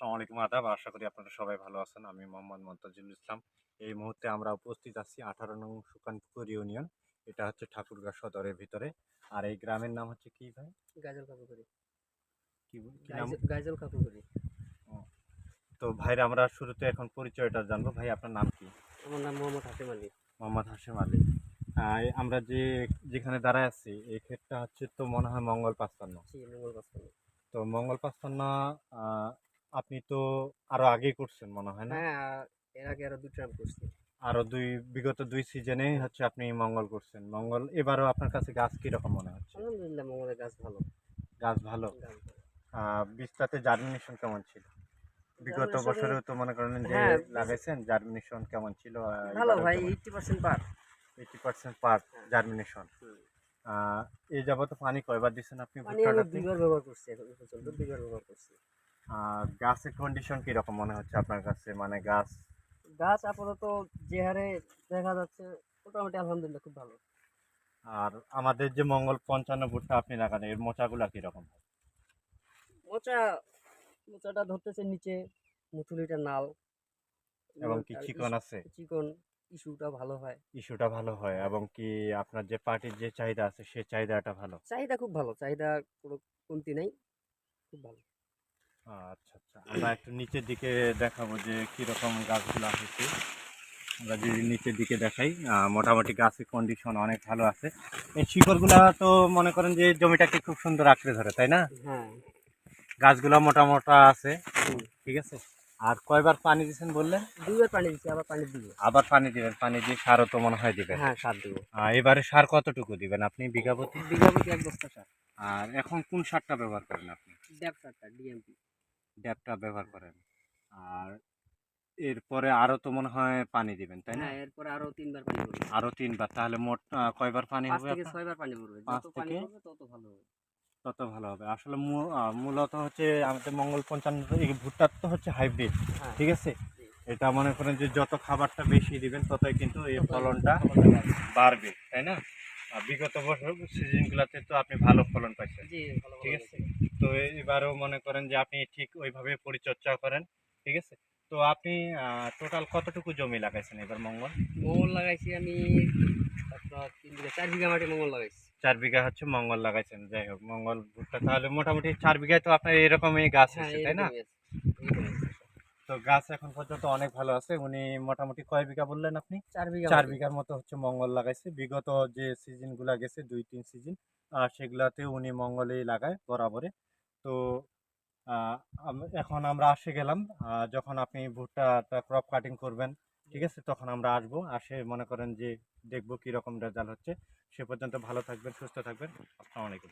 আসসালামু আলাইকুম আদাব। আশা করি আপনারা সবাই ভালো আছেন। আমি মোহাম্মদ মন্তাজুল ইসলাম। এই মুহূর্তে আমরা উপস্থিত আছি আঠারো নং সুকানপুকুর ইউনিয়ন। এটা হচ্ছে ঠাকুরগাঁ সদরের ভিতরে। আর এই গ্রামের নাম হচ্ছে কি ভাই? গাজল কাপড় করি কি বল- কি নাম? গাজল তো ভাইরা আমরা শুরুতে এখন পরিচয়টা জানব। ভাই আপনার নাম কি? আমার নাম মোহাম্মদ হাসিম আলী। মোহাম্মদ হাসিম আলী। আমরা যে যেখানে দাঁড়ায় আছি এই ক্ষেতটা হচ্ছে তো মনে হয় মঙ্গল পাঁচপান্ন মঙ্গল বাসন তো মঙ্গল পাঁচপান্ন আপনি তো আরও আগেই করছেন মনে হয় না? হ্যাঁ এর আগে আরও দুই ট্রাম করছি। আরও দুই বিগত দুই সিজনে হচ্ছে আপনি মঙ্গল করছেন। মঙ্গল এবারও আপনার কাছে গাছ কীরকম মনে হচ্ছে? আলহামদুলিল্লাহ মঙ্গলের গাছ ভালো। গাছ ভালো। বীজটাতে জার্মিনেশন কেমন ছিল? বিগত বছরেও তো মনে করেন যে হ্যাঁ, লাগাইছেন জার্মিনেশন কেমন ছিল? ভালো ভাই এইটটি পার্সেন্ট পার। এইটি পার্সেন্ট পার হ্যাঁ। জার্মিনেশন এই যাবত পানি কয়বার দিচ্ছেন আপনি আমি দুইবার ব্যবহার করছি এখন পর্যন্ত দুইবার ব্যবহার করছি। গাছের কন্ডিশন কীরকম মনে হচ্ছে আপনার কাছে? মানে গাছ গাছ আপাতত যে হারে দেখা যাচ্ছে মোটামুটি আলহামদুলিল্লাহ খুব ভালো। আর আমাদের যে মঙ্গল পঞ্চান্ন ভুট্টা আপনি লাগান এর মোচাগুলা কীরকম? মোচা মোচাটা ধরতেছে নিচে মুথুলিটা নাল। এবং কি চিকন আছে? চিকন ইস্যুটা ভালো হয়। ইস্যুটা ভালো হয় এবং কি আপনার যে পার্টির যে চাহিদা আছে সে চাহিদাটা ভালো? চাহিদা খুব ভালো চাহিদা কোনো কমতি নেই খুব ভালো। আচ্ছা আচ্ছা। আমরা একটু নিচের দিকে দেখাবো যে কীরকম গাছগুলো হয়েছে আমরা যদি নিচের দিকে দেখাই মোটামুটি গাছের কন্ডিশন অনেক ভালো আছে। এই শিকড়গুলা তো মনে করেন যে জমিটাকে খুব সুন্দর আঁকড়ে ধরে তাই না? হ্যাঁ। গাছগুলো মোটা মোটা আছে ঠিক আছে? আর কয়বার পানি দিয়েছেন বললেন? দুইবার পানি দিচ্ছি আবার পানি দিব। আবার পানি দিবেন পানি দিয়ে সারও তো মনে হয় দিবেন। হ্যাঁ সার দিব। এবারে সার কতটুকু দিবেন আপনি বিঘা প্রতি এক বস্তা সার। আর এখন কোন সারটা ব্যবহার করেন আপনি? ড্যাপ সারটা ডিএমপি। ড্যাপটা ব্যবহার করেন। আর এরপরে আরও তো মনে হয় পানি দিবেন তাই না? হ্যাঁ এরপরে আরও তিনবার পানি পড়বে। আরও তিনবার তাহলে মোট আহ, কয়বার পানি পাঁচ হবে থেকে আপনার? ছয়বার পানি পড়বে। পাঁচ যত পানি থেকে? পড়বে তত ভালো হবে। তত ভালো হবে। আসলে মূ- আহ, মূলত হচ্ছে আমাদের মঙ্গল পঞ্চান্ন এই ভুট্টার তো হচ্ছে হাইব্রিড হ্যাঁ। ঠিক আছে? এটা মনে করেন যে যত খাবারটা বেশি দিবেন ততই কিন্তু এই ফলনটা বাড়বে। তাই না? বিগত বছর সিজনগুলোতে তো আপনি ভালো ফলন পাইছেন। ঠিক আছে? তো এবারও মনে করেন যে আপনি ঠিক ওইভাবে পরিচর্যা করেন ঠিক আছে? তো আপনি টোটাল কতটুকু জমি লাগাইছেন এবার মঙ্গল? মঙ্গল লাগাইছি আমি চার বিঘা মাটি মঙ্গল লাগাইছি। চার বিঘা হচ্ছে মঙ্গল লাগাইছেন যাই হোক মঙ্গল ভুট্টা তাহলে মোটামুটি চার বিঘায় তো আপনার এরকমই গাছ হ্যাঁ আছে তাই না এরকমই আছে, এরকমই আছে। তো গাছ এখন পর্যন্ত অনেক ভালো আছে। উনি মোটামুটি কয় বিঘা বললেন আপনি? চার বিঘা চার বিঘার মতো হচ্ছে মঙ্গল লাগাইছে। বিগত যে সিজনগুলা গেছে দুই তিন সিজন আর সেগুলাতে উনি মঙ্গলেই লাগায় বরাবরে। তো এখন আমরা আসে গেলাম। যখন আপনি ভুট্টাটা ক্রপ কাটিং করবেন ঠিক আছে তখন আমরা আসব। আসে মনে করেন যে দেখব কীরকম রেজাল্ট হচ্ছে। সে পর্যন্ত ভালো থাকবেন সুস্থ থাকবেন। আসসালামু আলাইকুম।